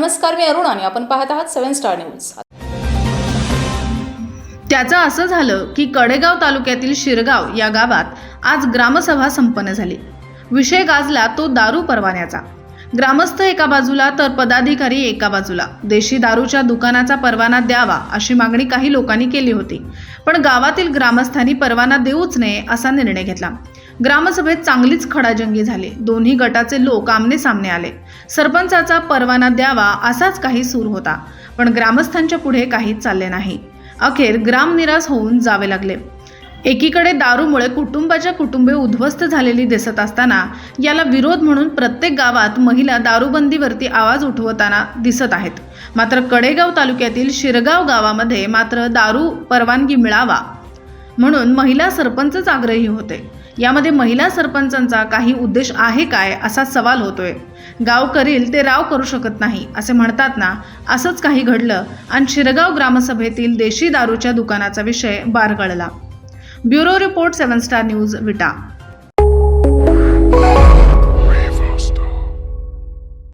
नमस्कार मी अरुण आणि आपण पाहत आहात सेव्हन स्टार न्यूज. त्याचं असं झालं की कडेगाव तालुक्यातील शिरगाव या गावात आज ग्रामसभा संपन्न झाली. विषय गाजला तो दारू परवान्याचा. ग्रामस्थ एका बाजूला तर पदाधिकारी एका बाजूला. देशी दारूच्या दुकानाचा परवाना द्यावा अशी मागणी काही लोकांनी केली होती. पण गावातील ग्रामस्थांनी परवाना देऊच नये असा निर्णय घेतला. ग्रामसभेत चांगलीच खडाजंगी झाली. दोन्ही गटाचे लोक आमने सामने आले. सरपंचाचा परवाना द्यावा असाच काही सूर होता. पण ग्रामस्थांच्या पुढे काहीच चालले नाही. अखेर ग्रामनिरास होऊन जावे लागले. एकीकडे दारूमुळे कुटुंबाच्या कुटुंबे उद्ध्वस्त झालेली दिसत असताना याला विरोध म्हणून प्रत्येक गावात महिला दारूबंदीवरती आवाज उठवताना दिसत आहेत. मात्र कडेगाव तालुक्यातील शिरगाव गावामध्ये मात्र दारू परवानगी मिळावा म्हणून महिला सरपंचच आग्रही होते. यामध्ये महिला सरपंचांचा काही उद्देश आहे काय असा सवाल होतोय. गाव करील ते राव करू शकत नाही असे म्हणतात ना. असंच काही घडलं आणि शिरगाव ग्रामसभेतील देशी दारूच्या दुकानाचा विषय बारगळला. Bureau report seven star news Vita